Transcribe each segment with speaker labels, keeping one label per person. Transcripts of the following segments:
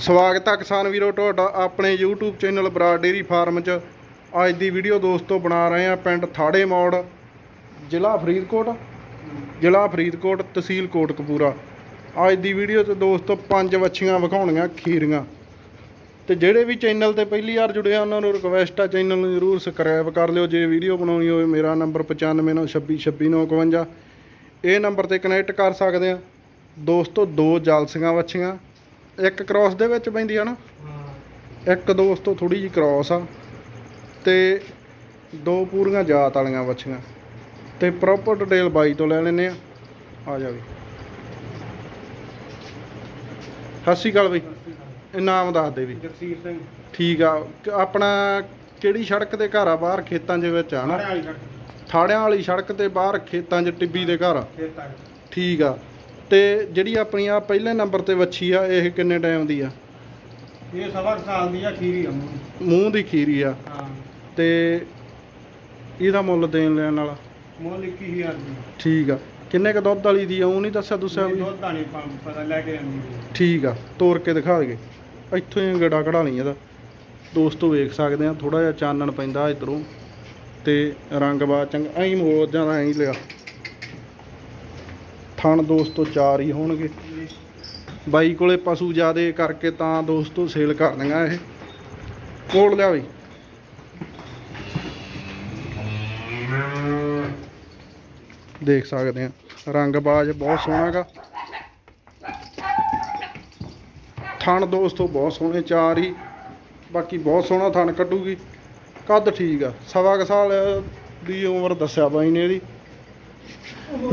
Speaker 1: ਸਵਾਗਤ ਹੈ ਕਿਸਾਨ ਵੀਰੋ ਤੁਹਾਡਾ ਆਪਣੇ YouTube channel Brar dairy farm 'ਚ। ਅੱਜ ਦੀ ਵੀਡੀਓ ਦੋਸਤੋ ਬਣਾ ਰਹੇ ਆ ਪਿੰਡ ਥਾੜੇ ਮੋੜ, ਜ਼ਿਲ੍ਹਾ ਫਰੀਦਕੋਟ ਜ਼ਿਲ੍ਹਾ ਫਰੀਦਕੋਟ ਤਹਿਸੀਲ ਕੋਟਕਪੂਰਾ। ਅੱਜ ਦੀ ਵੀਡੀਓ 'ਚ ਦੋਸਤੋ ਪੰਜ ਵੱਛੀਆਂ ਵਿਖਾਉਣੀਆਂ ਖੀਰੀਆਂ। ਤੇ ਜਿਹੜੇ ਵੀ ਚੈਨਲ ਤੇ ਪਹਿਲੀ ਵਾਰ ਜੁੜੇ ਆ, ਉਹਨਾਂ ਨੂੰ ਰਿਕਵੈਸਟ ਆ ਚੈਨਲ ਨੂੰ ਜਰੂਰ ਸਬਸਕ੍ਰਾਈਬ ਕਰ ਲਿਓ। ਜੇ ਵੀਡੀਓ ਬਣਾਉਣੀ ਹੋਵੇ, ਮੇਰਾ ਨੰਬਰ 9596266951 ਇਹ ਨੰਬਰ ਤੇ ਕਨੈਕਟ ਕਰ ਸਕਦੇ ਆ। ਦੋਸਤੋ ਦੋ ਜਲਸੀਆਂ ਵੱਛੀਆਂ ਇੱਕ ਕ੍ਰਾਸ ਦੇ ਵਿੱਚ ਪੈਂਦੀ ਆ ਨਾ। ਇੱਕ ਦੋਸਤੋ ਥੋੜੀ ਜਿਹੀ ਕ੍ਰਾਸ ਆ ਤੇ ਦੋ ਪੂਰੀਆਂ ਜਾਤ ਵਾਲੀਆਂ ਵੱਛੀਆਂ। ਤੇ ਪ੍ਰੋਪਰ ਡਿਟੇਲ ਬਾਈ ਤੋਂ ਲੈ ਲੈਨੇ ਆ। ਆ ਜਾ ਵੀ। ਸਤਿ ਸ਼੍ਰੀ ਅਕਾਲ ਬਈ। ਇਹ ਨਾਮ ਦੱਸ ਦੇ ਵੀ।
Speaker 2: ਜਗਸੀਰ ਸਿੰਘ।
Speaker 1: ਠੀਕ ਆ। ਆਪਣਾ ਕਿਹੜੀ ਸੜਕ ਤੇ ਘਰ ਆ? ਬਾਹਰ ਖੇਤਾਂ ਦੇ ਵਿੱਚ ਆ ਨਾ। ਥਾੜਿਆਂ ਵਾਲੀ ਸੜਕ। ਤੇ ਬਾਹਰ ਖੇਤਾਂ 'ਚ ਟਿੱਬੀ ਦੇ ਘਰ ਠੀਕ ਆ। ਤੇ ਜਿਹੜੀ ਆਪਣੀ ਆ ਪਹਿਲੇ ਨੰਬਰ ਤੇ ਵੱਛੀ ਆ ਇਹ ਕਿੰਨੇ ਟਾਈਮ ਦੀ ਆ?
Speaker 2: ਇਹ ਸਵਾ ਕੁ ਸਾਲ ਦੀ ਆ ਖੀਰੀ ਆ ਮੂੰਹ
Speaker 1: ਮੂੰਹ ਦੀ ਖੀਰੀ ਆ।
Speaker 2: ਹਾਂ।
Speaker 1: ਤੇ ਇਹਦਾ ਮੁੱਲ ਦੇਣ ਲੈਣ ਵਾਲਾ?
Speaker 2: ਮੁੱਲ 21000 ਦੀ।
Speaker 1: ਠੀਕ ਆ। ਕਿੰਨੇ ਕ ਦੁੱਧ ਵਾਲੀ ਦੀ ਆ ਉਹ ਨਹੀਂ ਦੱਸਿਆ
Speaker 2: ਇਹ
Speaker 1: ਵੀ
Speaker 2: ਦੁੱਧ ਦਾ ਨਹੀਂ ਪੰਪ ਪਤਾ ਲੈ ਕੇ ਆਉਂਦੀ
Speaker 1: ਠੀਕ ਆ ਤੋੜ ਕੇ ਦਿਖਾ ਦਈਏ ਇੱਥੋਂ ਹੀ ਗੜਾ ਕਢਾ ਲਈ ਇਹਦਾ। ਦੋਸਤੋ ਵੇਖ ਸਕਦੇ ਆ ਥੋੜਾ ਜਿਹਾ ਚਾਨਣ ਪੈਂਦਾ ਇਧਰੋਂ। ਤੇ ਰੰਗ ਬਾ ਚੰਗਾ ਐਂ ਮੋੜ ਜਾਂ ਐਂ ਲਿਆ। ਥਣ ਦੋਸਤੋ ਚਾਰ ਹੀ ਹੋਣਗੇ। ਬਾਈ ਕੋਲੇ ਪਸ਼ੂ ਜ਼ਿਆਦੇ ਕਰਕੇ ਤਾਂ ਦੋਸਤੋ ਸੇਲ ਕਰ ਦਿੰਗਾ ਇਹ। ਕੋਲ ਲਿਆ ਬਈ ਦੇਖ ਸਕਦੇ ਆ ਰੰਗ ਬਾਜ ਬਹੁਤ ਸੋਹਣਾ ਗਾ ਥਣ ਦੋਸਤੋ ਬਹੁਤ ਸੋਹਣੇ ਚਾਰ ਹੀ, ਬਾਕੀ ਬਹੁਤ ਸੋਹਣਾ ਥਣ ਕੱਢੂਗੀ। ਕੱਦ ਠੀਕ ਆ, ਸਵਾ ਕੁ ਸਾਲ ਦੀ ਉਮਰ ਦੱਸਿਆ ਬਾਈ ਨੇ ਇਹਦੀ।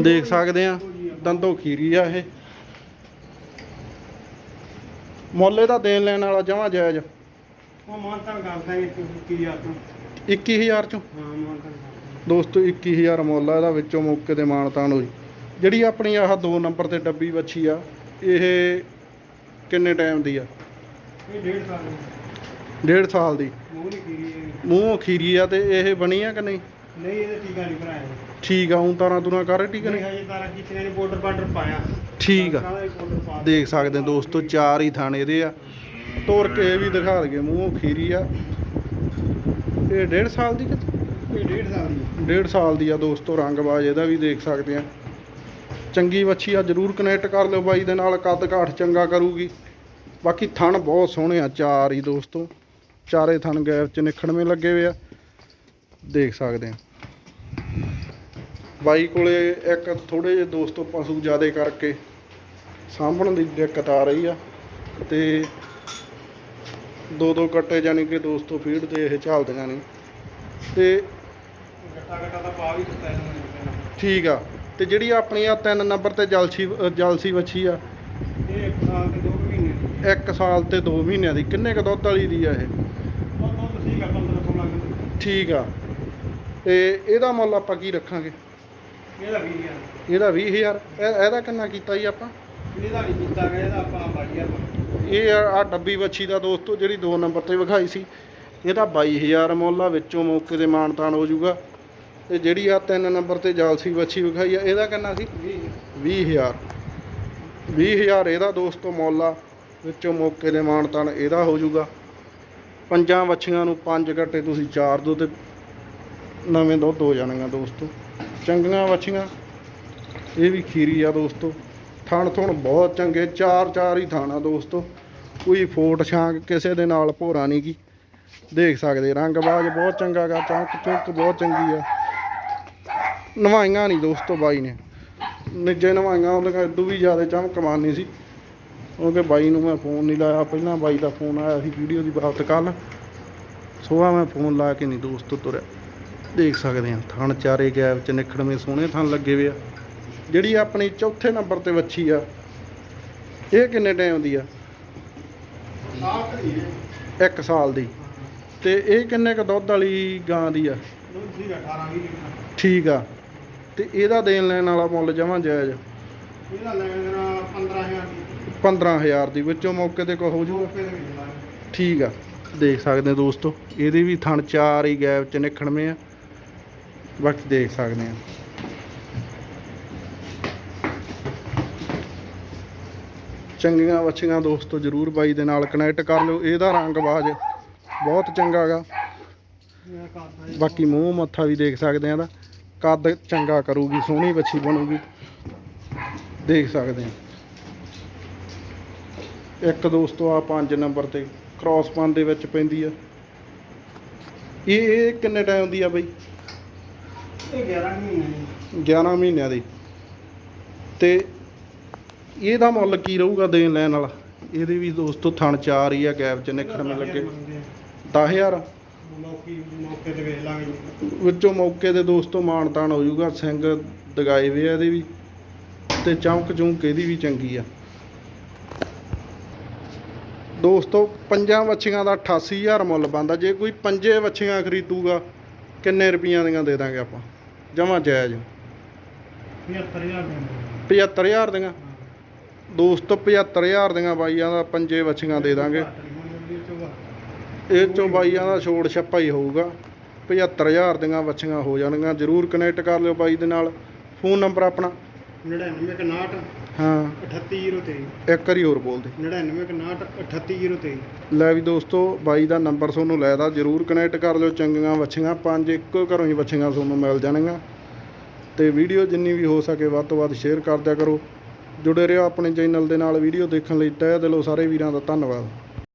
Speaker 1: ਦੇਖ ਸਕਦੇ ਆ ਦੰਦੋ ਖੀਰੀ ਆ ਇਹ। ਮੁੱਲ ਇਹਦਾ ਦੇਣ ਲੈਣ ਵਾਲਾ ਜਮਾ ਜਾਇਜ਼।
Speaker 2: ਉਹ ਮਾਨਤਨ ਕਰਦਾ ਹੈ 21000 ਤੋਂ।
Speaker 1: 21000 ਚੋਂ?
Speaker 2: ਹਾਂ ਮਾਨਤਨ ਕਰਦਾ।
Speaker 1: ਦੋਸਤੋ 21000 ਮੁੱਲ ਆ ਇਹਦਾ ਵਿੱਚੋਂ ਮੌਕੇ ਤੇ ਮਾਨਤਾਨ ਹੋਈ। ਜਿਹੜੀ ਆਪਣੀ ਆਹ ਦੋ ਨੰਬਰ ਤੇ ਡੱਬੀ ਵੱਛੀ ਆ ਇਹ ਕਿੰਨੇ ਟਾਈਮ ਦੀ ਆ?
Speaker 2: ਇਹ ਡੇਢ ਸਾਲ ਦੀ।
Speaker 1: ਡੇਢ ਸਾਲ ਦੀ।
Speaker 2: ਮੂੰਹ ਖੀਰੀ
Speaker 1: ਆ ਤੇ ਇਹ ਬਣੀ ਆ ਕਿ ਨਹੀਂ?
Speaker 2: ਨਹੀਂ ਇਹਦੇ ਟੀਕਾ ਨਹੀਂ ਭਰਾਇਆ
Speaker 1: ਠੀਕ ਆ ਹੁਣ ਤਾਰਾਂ ਤੁਰਾਂ ਕਰ ਠੀਕ
Speaker 2: ਨਹੀਂ
Speaker 1: ਨੇ?
Speaker 2: ਹਜੇ ਤਾਰਾ ਕੀਤੀਆਂ ਨੇ ਬਾਰਡਰ ਬਾਰਡਰ ਪਾਇਆ।
Speaker 1: ਠੀਕ ਆ। ਦੇਖ ਸਕਦੇ ਦੋਸਤੋ ਚਾਰ ਹੀ ਥਾਣੇ ਇਹਦੇ ਆ। ਤੋਰ ਕੇ ਵੀ ਦਿਖਾ ਦਈਏ ਮੂੰਹ ਖੀਰੀ ਆ। ਇਹ ਡੇਢ ਸਾਲ ਦੀ ਕਿ
Speaker 2: ਡੇਢ ਸਾਲ ਦੀ
Speaker 1: ਡੇਢ ਸਾਲ ਦੀ ਆ ਦੋਸਤੋ ਰੰਗਬਾਜ ਇਹਦਾ ਵੀ ਦੇਖ ਸਕਦੇ ਆ। ਚੰਗੀ ਵੱਛੀ ਆ ਜਰੂਰ ਕਨੈਕਟ ਕਰ ਲਿਓ ਬਾਈ ਦੇ ਨਾਲ ਕੱਦ ਕਾਠ ਚੰਗਾ ਕਰੂਗੀ। ਬਾਕੀ ਥਣ ਬਹੁਤ ਸੋਹਣੇ ਆ ਚਾਰ ਹੀ ਦੋਸਤੋ। ਚਾਰੇ ਥਣ ਗੈਪ ਚ ਨਿਖੜਵੇਂ ਲੱਗੇ ਹੋਏ ਆ। ਦੇਖ ਸਕਦੇ ਆ। ਬਾਈ ਕੋਲੇ ਇੱਕ ਥੋੜੇ ਜਿਹੇ ਦੋਸਤੋ ਪਸ਼ੂ ਜ਼ਿਆਦੇ ਕਰਕੇ ਸਾਂਭਣ ਦੀ ਦਿੱਕਤ ਆ ਰਹੀ ਆ ਤੇ ਦੋ ਦੋ ਕੱਟੇ ਜਾਨੀ ਕਿ ਦੋਸਤੋ ਫੀਡ ਤੇ ਇਹ ਝਾਲਦੀਆਂ ਨੇ। ਤੇ
Speaker 2: ਗੱਟਾ ਗੱਟਾ ਤਾਂ ਪਾ ਵੀ ਦਿੱਤਾ ਇਹਨੂੰ
Speaker 1: ਠੀਕ ਆ ਤੇ ਜਿਹੜੀ ਆਪਣੀ ਆ ਤਿੰਨ ਨੰਬਰ ਤੇ ਜਲਸੀ ਜਲਸੀ ਵੱਛੀ ਆ।
Speaker 2: ਇਹ ਇੱਕ ਸਾਲ ਤੇ ਦੋ ਮਹੀਨੇ ਦੀ।
Speaker 1: 1 ਸਾਲ ਤੇ 2 ਮਹੀਨਿਆਂ ਦੀ ਕਿੰਨੇ ਕ ਦੁੱਧ ਵਾਲੀ ਦੀ ਆ ਇਹ?
Speaker 2: ਦੁੱਧ ਸੀਗਾ 15 16 ਕਿਲੋ।
Speaker 1: ਠੀਕ ਆ ਤੇ ਇਹਦਾ ਮੁੱਲ ਆਪਾਂ ਕੀ ਰੱਖਾਂਗੇ?
Speaker 2: ਇਹਦਾ ਵੀ ਯਾਰ
Speaker 1: ਇਹਦਾ 20000 ਇਹ- ਇਹਦਾ ਕਿੰਨਾ ਕੀਤਾ ਜੀ ਆਪਾਂ?
Speaker 2: ਇਹਦਾ ਨਹੀਂ ਕੀਤਾ ਗਿਆ ਇਹਦਾ ਆਪਾਂ ਬਾਈਆ
Speaker 1: ਇਹ ਆ ਡੱਬੀ ਵੱਛੀ ਦਾ ਦੋਸਤੋ ਜਿਹੜੀ 2 ਨੰਬਰ ਤੇ ਵਿਖਾਈ ਸੀ। ਇਹਦਾ 22000 ਮੁੱਲ ਆ ਵਿੱਚੋਂ ਮੌਕੇ ਤੇ ਮਾਨਤਾਨ ਹੋ ਜਾਊਗਾ। ਤੇ ਜਿਹੜੀ ਆ 3 ਨੰਬਰ ਤੇ ਜਲਸੀ ਵੱਛੀ ਵਿਖਾਈ ਆ ਇਹਦਾ ਕਿੰਨਾ ਸੀ? 20000 20000 ਇਹਦਾ ਦੋਸਤੋ ਮੁੱਲ ਆ ਵਿੱਚੋਂ ਮੌਕੇ ਦੇ ਮਾਨਤਾਨ ਇਹਦਾ ਹੋ ਜਾਊਗਾ। ਪੰਜਾਂ ਵੱਛੀਆਂ ਨੂੰ ਪੰਜ ਘੱਟੇ ਤੁਸੀਂ ਚਾਰ ਦੋ ਤੇ ਨਵੇਂ ਦੁੱਧ ਹੋ ਜਾਣਗੀਆਂ ਦੋਸਤੋ। ਚੰਗੀਆਂ ਵੱਛੀਆਂ। ਇਹ ਵੀ ਖੀਰੀ ਆ ਦੋਸਤੋ। ਥਣ ਥੁਣ ਬਹੁਤ ਚੰਗੇ, ਚਾਰ ਚਾਰ ਹੀ ਥਾਣਾ ਦੋਸਤੋ। ਕੋਈ ਫੋਟ ਛਾਂਕ ਕਿਸੇ ਦੇ ਨਾਲ ਭੋਰਾ ਨਹੀਂ ਗੀ ਦੇਖ ਸਕਦੇ, ਰੰਗ ਬਾਜ ਬਹੁਤ ਚੰਗਾ ਗਾ, ਚਮਕ ਚੁੱਕ ਬਹੁਤ ਚੰਗੀ ਆ। ਨਵਾਈਆਂ ਨਹੀਂ ਦੋਸਤੋ ਬਾਈ ਨੇ। ਨਿੱਜੇ ਨਵਾਈਆਂ ਉਹਦੇ ਇਦੋਂ ਵੀ ਜ਼ਿਆਦਾ ਚਮਕ ਮਾਰਨੀ ਸੀ। ਕਿਉਂਕਿ ਬਾਈ ਨੂੰ ਮੈਂ ਫੋਨ ਨਹੀਂ ਲਾਇਆ। ਪਹਿਲਾਂ ਬਾਈ ਦਾ ਫੋਨ ਆਇਆ ਸੀ ਵੀਡੀਓ ਦੀ ਬਾਤ ਕੱਲ ਸੋਹਾ ਮੈਂ ਫੋਨ ਲਾ ਕੇ ਨਹੀਂ ਦੋਸਤੋ ਤੁਰਿਆ। ਦੇਖ ਸਕਦੇ ਆ ਥਣ ਚਾਰੇ ਗੈਪ ਚ ਨਿਖੜਵੇਂ ਸੋਹਣੇ ਥਣ ਲੱਗੇ ਵੇ ਆ। ਜਿਹੜੀ ਆਪਣੀ ਚੌਥੇ ਨੰਬਰ ਤੇ ਵੱਛੀ ਆ, ਇਹ ਕਿੰਨੇ ਟਾਈਮ ਦੀ ਆ? ਇੱਕ ਸਾਲ ਦੀ। ਤੇ ਇਹ ਕਿੰਨੇ ਕ ਦੁੱਧ ਵਾਲੀ ਗਾਂ ਦੀ ਆ? ਠੀਕ ਆ। ਤੇ ਇਹਦਾ ਦੇਣ ਲੈਣ ਵਾਲਾ ਮੁੱਲ ਜਮਾਂ ਜਾਇਜ਼?
Speaker 2: ਇਹਦਾ ਲੈਣ ਦੇਣਾ 15000 ਦੀ।
Speaker 1: 15000 ਦੀ ਵਿੱਚੋਂ ਮੌਕੇ ਤੇ ਕੋ ਹੋ ਜਾਊਗਾ ਠੀਕ ਆ। ਦੇਖ ਸਕਦੇ ਦੋਸਤੋ, ਇਹਦੇ ਵੀ ਥਣ ਚਾਰ ਹੀ ਗੈਪ ਚ ਨਿਖੜਵੇਂ ਆ। ਬਾਕੀ ਦੇਖ ਸਕਦੇ ਆ ਚੰਗੀਆਂ ਵੱਛੀਆਂ ਦੋਸਤੋ, ਜਰੂਰ ਬਾਈ ਦੇ ਨਾਲ ਕਨੈਕਟ ਕਰ ਲਿਓ। ਇਹਦਾ ਰੰਗ ਬਾਜ ਬਹੁਤ ਚੰਗਾ ਗਾ। ਬਾਕੀ ਮੂੰਹ ਮੱਥਾ ਵੀ ਦੇਖ ਸਕਦੇ ਆ ਇਹਦਾ ਕੱਦ ਚੰਗਾ ਕਰੂਗੀ, ਸੋਹਣੀ ਵੱਛੀ ਬਣੂਗੀ। ਦੇਖ ਸਕਦੇ ਆ ਇੱਕ ਦੋਸਤੋ ਆ 5 ਨੰਬਰ ਤੇ ਕ੍ਰਾਸ ਪਨ ਦੇ ਵਿੱਚ ਪੈਂਦੀ ਆ। ਇਹ ਇਹ ਕਿੰਨੇ ਟਾਈਮ ਦੀ ਆ ਬਈ?
Speaker 2: ਇਹ 11 ਮਹੀਨੇ ਜੀ
Speaker 1: 11 ਮਹੀਨਿਆਂ ਦੀ। ਤੇ ਇਹਦਾ ਮੁੱਲ ਕੀ ਰਹੂਗਾ ਦੇਣ ਲੈਣ ਵਾਲਾ? ਇਹਦੇ ਵੀ ਦੋਸਤੋ ਥਣ ਚਾਰ ਹੀ ਆ ਗੈਪ ਚ ਨਿਖੜਨ ਲੱਗੇ 10000
Speaker 2: ਮੌਕੀ ਤੇ ਵੇਖ ਲਾਂਗੇ ਜੀ।
Speaker 1: ਵਿੱਚੋਂ ਮੌਕੇ ਤੇ ਦੋਸਤੋ ਮਾਨਤਾਨ ਹੋ ਜਾਊਗਾ ਸਿੰਘ ਦਗਾਏ ਵੇ ਆ ਇਹਦੇ ਵੀ। ਤੇ ਚਮਕ ਚੁੰਕ ਇਹਦੀ ਵੀ ਚੰਗੀ ਆ। ਦੋਸਤੋ ਪੰਜਾਂ ਵੱਛੀਆਂ ਦਾ 88000 ਮੁੱਲ ਬੰਦਾ ਜੇ ਕੋਈ ਪੰਜੇ ਵੱਛੀਆਂ ਖਰੀਦੂਗਾ ਕਿੰਨੇ ਰੁਪਈਆਂ ਦੀਆਂ ਦੇ ਦਾਂਗੇ ਆਪਾਂ? ਜਮਾ ਜਾਇਜ਼।
Speaker 2: 75000 ਦੇ
Speaker 1: 75000 ਦੀਆਂ? ਦੋਸਤੋ 75000 ਦੀਆਂ ਬਾਈਆਂ ਦਾ ਪੰਜੇ ਵੱਛੀਆਂ ਦੇ ਦਾਂਗੇ। ਇਹ ਚੋਂ ਬਾਈਆਂ ਦਾ ਛੋੜ ਛੱਪਾ ਹੀ ਹੋਊਗਾ। 75000 ਦੀਆਂ ਵੱਛੀਆਂ ਹੋ ਜਾਣਗੀਆਂ। ਜਰੂਰ ਕਨੈਕਟ ਕਰ ਲਿਓ ਬਾਈ ਦੇ ਨਾਲ। ਫੋਨ ਨੰਬਰ ਆਪਣਾ
Speaker 2: 99 59
Speaker 1: ਹਾਂ।
Speaker 2: 38023
Speaker 1: ਇੱਕ ਵਾਰੀ ਹੋਰ ਬੋਲ ਦੇ।
Speaker 2: 99 59 38023
Speaker 1: ਲੈ ਵੀ ਦੋਸਤੋ ਬਾਈ ਦਾ ਨੰਬਰ ਤੁਹਾਨੂੰ ਲੈਦਾ ਜਰੂਰ ਕਨੈਕਟ ਕਰ ਲਿਓ ਚੰਗੀਆਂ ਵੱਛੀਆਂ। ਪੰਜ ਇੱਕੋ ਘਰੋਂ ਹੀ ਵੱਛੀਆਂ ਤੁਹਾਨੂੰ ਮਿਲ ਜਾਣਗੀਆਂ। ਤੇ ਵੀਡੀਓ ਜਿੰਨੀ ਵੀ ਹੋ ਸਕੇ ਵੱਧ ਤੋਂ ਵੱਧ ਸ਼ੇਅਰ ਕਰ ਦਿਆ ਕਰੋ। ਜੁੜੇ ਰਹੋ ਆਪਣੇ ਚੈਨਲ ਦੇ ਨਾਲ। ਵੀਡੀਓ ਦੇਖਣ ਲਈ ਤਹਿ ਦਿਲੋਂ ਸਾਰੇ ਵੀਰਾਂ ਦਾ ਧੰਨਵਾਦ।